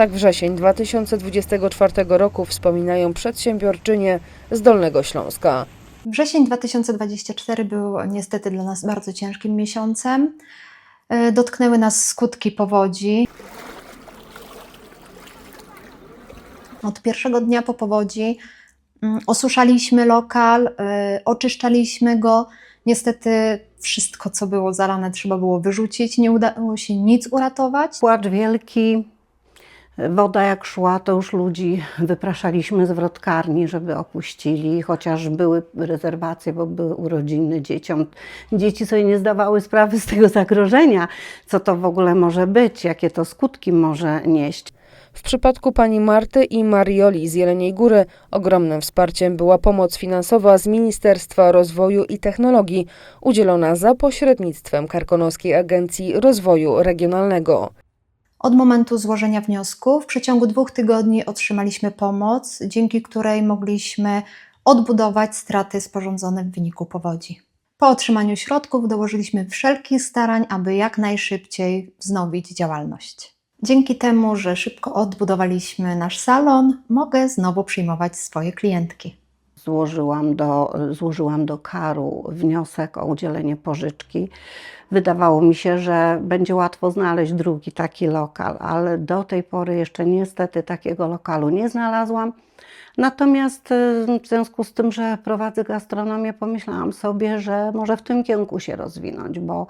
Tak wrzesień 2024 roku wspominają przedsiębiorczynie z Dolnego Śląska. Wrzesień 2024 był niestety dla nas bardzo ciężkim miesiącem. E, Dotknęły nas skutki powodzi. Od pierwszego dnia po powodzi mm, osuszaliśmy lokal, e, oczyszczaliśmy go. Niestety wszystko, co było zalane, trzeba było wyrzucić. Nie udało się nic uratować. Płacz wielki, woda jak szła, to już ludzi wypraszaliśmy z wrotkarni, żeby opuścili, chociaż były rezerwacje, bo były urodziny dzieciom. Dzieci sobie nie zdawały sprawy z tego zagrożenia, co to w ogóle może być, jakie to skutki może nieść. W przypadku pani Marty i Marioli z Jeleniej Góry ogromnym wsparciem była pomoc finansowa z Ministerstwa Rozwoju i Technologii udzielona za pośrednictwem Karkonoskiej Agencji Rozwoju Regionalnego. Od momentu złożenia wniosku w przeciągu dwóch tygodni otrzymaliśmy pomoc, dzięki której mogliśmy odbudować straty sporządzone w wyniku powodzi. Po otrzymaniu środków dołożyliśmy wszelkich starań, aby jak najszybciej wznowić działalność. Dzięki temu, że szybko odbudowaliśmy nasz salon, mogę znowu przyjmować swoje klientki. Złożyłam do, złożyłam do Karu wniosek o udzielenie pożyczki. Wydawało mi się, że będzie łatwo znaleźć drugi taki lokal, ale do tej pory jeszcze niestety takiego lokalu nie znalazłam. Natomiast y, w związku z tym, że prowadzę gastronomię, pomyślałam sobie, że może w tym kierunku się rozwinąć, bo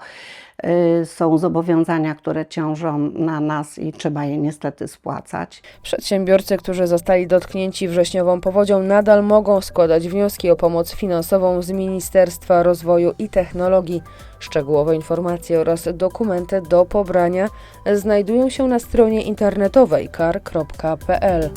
y, są zobowiązania, które ciążą na nas i trzeba je niestety spłacać. Przedsiębiorcy, którzy zostali dotknięci wrześniową powodzią, nadal mogą składać wnioski o pomoc finansową z Ministerstwa Rozwoju i Technologii. Szczegółowe informacje oraz dokumenty do pobrania znajdują się na stronie internetowej kar.pl.